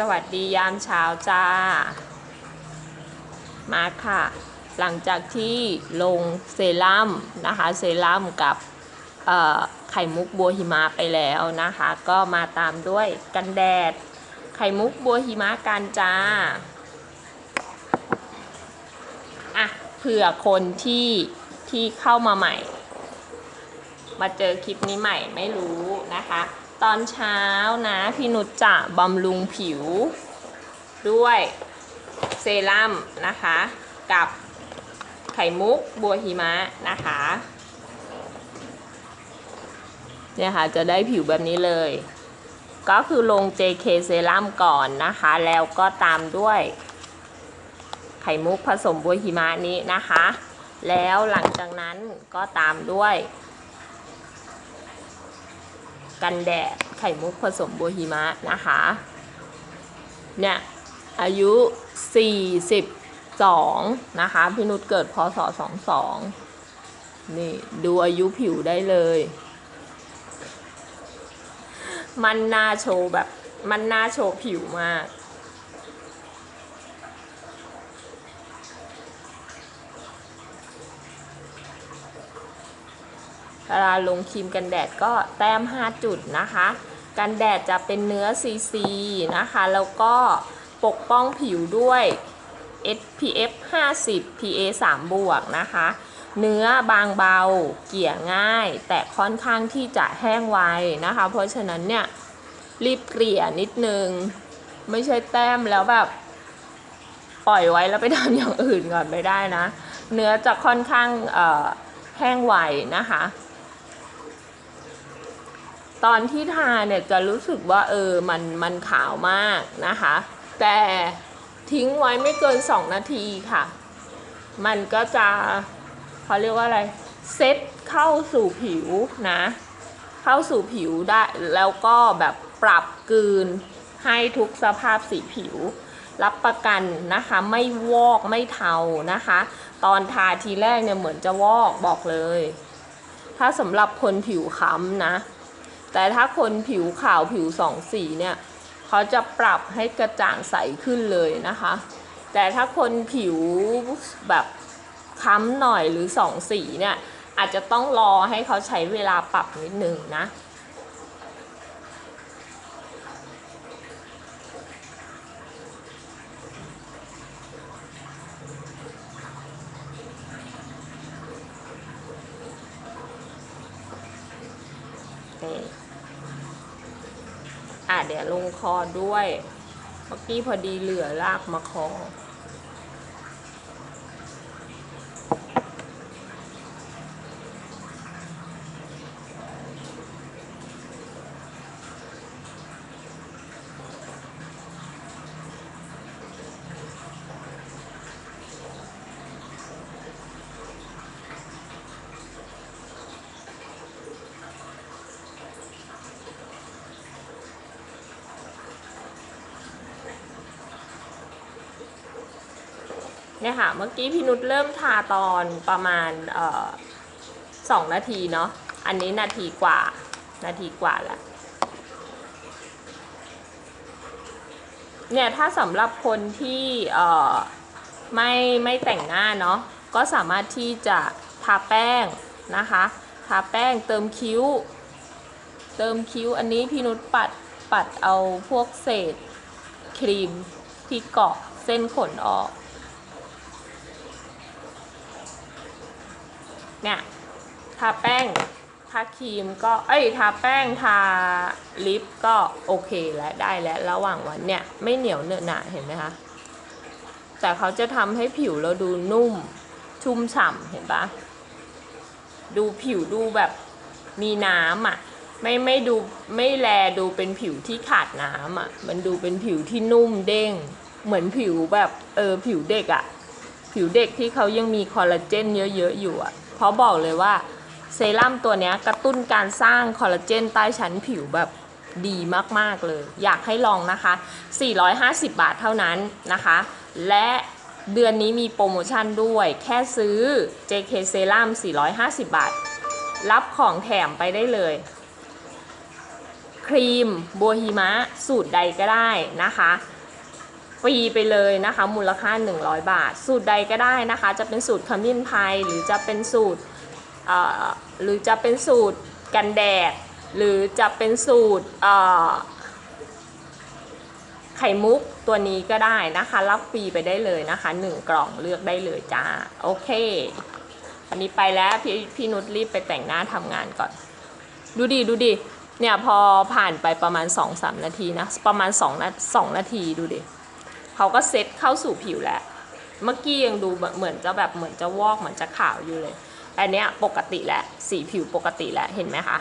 สวัสดียามเช้าจ้า มาค่ะ หลังจากที่ลงเซรั่มนะคะ เซรั่มกับไข่มุกบัวหิมะไปแล้วนะคะ ก็มาตามด้วยกันแดด ไข่มุกบัวหิมะกันจ้า อะ เผื่อคนที่ที่เข้ามาใหม่ มาเจอคลิปนี้ใหม่ไม่รู้นะคะ ตอนเช้านะ พี่นุชจะบำรุงผิว ด้วยเซรั่มนะคะ กับไข่มุกบัวหิมะนะคะเนี่ยค่ะจะได้ผิวแบบนี้เลย ก็คือลง JK เซรั่มก่อนนะคะ แล้วก็ตามด้วยไข่มุกผสมบัวหิมะนี้นะคะ แล้วหลังจากนั้นก็ตามด้วย กันแดดไข่มุกผสมโบฮีมะนะคะ เนี่ยอายุ 42 นะคะ พี่นุชเกิดพศ 22 นี่ดูอายุผิวได้เลย มันน่าโชว์แบบมันน่าโชว์ผิวมาก เวลาลงครีมกันแดดก็แต้ม 5 จุดนะคะ กันแดดจะเป็นเนื้อ CC นะคะ แล้วก็ปกป้องผิวด้วย SPF 50 PA 3บวกนะคะ เนื้อบางเบาเกี่ยง่าย แต่ค่อนข้างที่จะแห้งไวนะคะ เพราะฉะนั้นเนี่ยรีบเกลี่ยนิดนึง ไม่ใช่แต้มแล้วแบบปล่อยไว้แล้วไปทำอย่างอื่นก่อนไม่ได้นะ เนื้อจะค่อนข้างแห้งไวนะคะ ตอนที่ทาเนี่ยจะรู้สึกว่าเออมันมันขาวมากนะคะ แต่ทิ้งไว้ไม่เกิน 2 นาทีค่ะ มันก็จะเขาเรียกว่าอะไรเซตเข้าสู่ผิวนะ เข้าสู่ผิวได้แล้วก็แบบปรับกลืนให้ทุกสภาพสีผิว รับประกันนะคะไม่วอกไม่เทานะคะ ตอนทาทีแรกเนี่ยเหมือนจะวอกบอกเลย ถ้าสำหรับคนผิวค้ำนะ แต่ถ้าคนผิวขาวผิวสองสีเนี่ยเขาจะปรับให้กระจ่างใสขึ้นเลยนะคะ แต่ถ้าคนผิวแบบค้ำหน่อยหรือสองสีเนี่ยอาจจะต้องรอให้เขาใช้เวลาปรับนิดนึงนะ นี่อะเดี๋ยวลงคอด้วยเมื่อกี้พอดีเหลือลากมาคอ เนี่ยค่ะ เมื่อกี้พี่นุชเริ่มทาตอนประมาณสองนาทีเนาะ อันนี้นาทีกว่า นาทีกว่าล้วเนี่ยถ้าสำหรับคนที่ไม่ไม่แต่งหน้าเนาะ ก็สามารถที่จะทาแป้งนะคะ ทาแป้งเติมคิ้ว เติมคิ้วอันนี้พี่นุชปัดปัดเอาพวกเศษครีมที่เกาะเส้นขนออก เนี่ยทาแป้งทาครีมก็เอ้ยทาแป้งทาลิปก็โอเคแล้วได้แล้วระหว่างวันเนี่ยไม่เหนียวเหนอะหนะเห็นไหมคะแต่เขาจะทำให้ผิวเราดูนุ่มชุ่มฉ่ำเห็นปะดูผิวดูแบบมีน้ำอะไม่ไม่ดูไม่แลดูเป็นผิวที่ขาดน้ำอะมันดูเป็นผิวที่นุ่มเด้ง เหมือนผิวแบบเออผิวเด็กอะ ผิวเด็กที่เขายังมีคอลลาเจนเยอะๆอยู่อะ เพราะบอกเลยว่าเซรั่มตัวนี้กระตุ้นการสร้างคอลลาเจนใต้ชั้นผิวแบบดีมาก ๆ เลย อยากให้ลองนะคะ 450 บาทเท่านั้นนะคะ และเดือนนี้มีโปรโมชั่นด้วย แค่ซื้อ JK Serum 450 บาท รับของแถมไปได้เลย ครีม บัวหิมะ สูตรใดก็ได้นะคะ รีไปเลยนะคะ มูลค่า 100 บาท สูตรใดก็ได้นะคะ จะเป็นสูตรขมิ้นไพายหรือจะเป็นสูตรหรือจะเป็นสูตรกันแดด หรือจะเป็นสูตรไข่มุกตัวนี้ก็ได้นะคะ รับฟรีไปได้เลยนะคะ 1 กล่องเลือกได้เลยจ้า โอเค อันนี้ไปแล้วพี่พี่นุชรีบไปแต่งหน้าทำงานก่อน ดูดิดูดิเนี่ยพอผ่านไปประมาณ 2-3 นาทีนะ ประมาณ2นา2นาทีดูดิ เขาก็เซ็ตเข้าสู่ผิวแล้ว เมื่อกี้ยังดูแบบเหมือนจะแบบเหมือนจะวอกเหมือนจะขาวอยู่เลย อันเนี้ยปกติแล้วสีผิวปกติแล้วเห็นไหมคะ